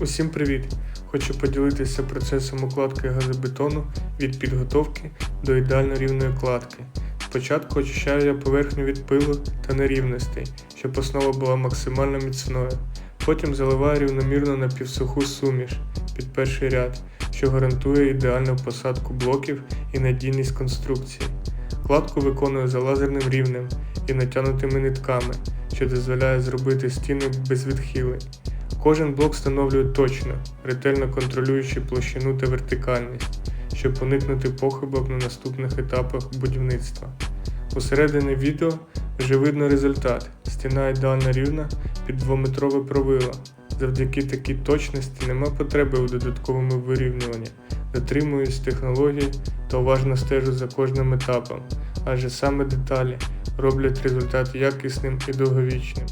Усім привіт! Хочу поділитися процесом укладки газобетону від підготовки до ідеально рівної кладки. Спочатку очищаю я поверхню від пилу та нерівностей, щоб основа була максимально міцною. Потім заливаю рівномірно на півсуху суміш під перший ряд, що гарантує ідеальну посадку блоків і надійність конструкції. Кладку виконую за лазерним рівнем і натягнутими нитками, що дозволяє зробити стіни без відхилень. Кожен блок встановлюю точно, ретельно контролюючи площину та вертикальність, щоб уникнути похибок на наступних етапах будівництва. Усередині відео вже видно результат. Стіна ідеально рівна під двометрове провило. Завдяки такій точності нема потреби у додатковому вирівнюванні. Дотримуюсь технологій та уважно стежу за кожним етапом, адже саме деталі роблять результат якісним і довговічним.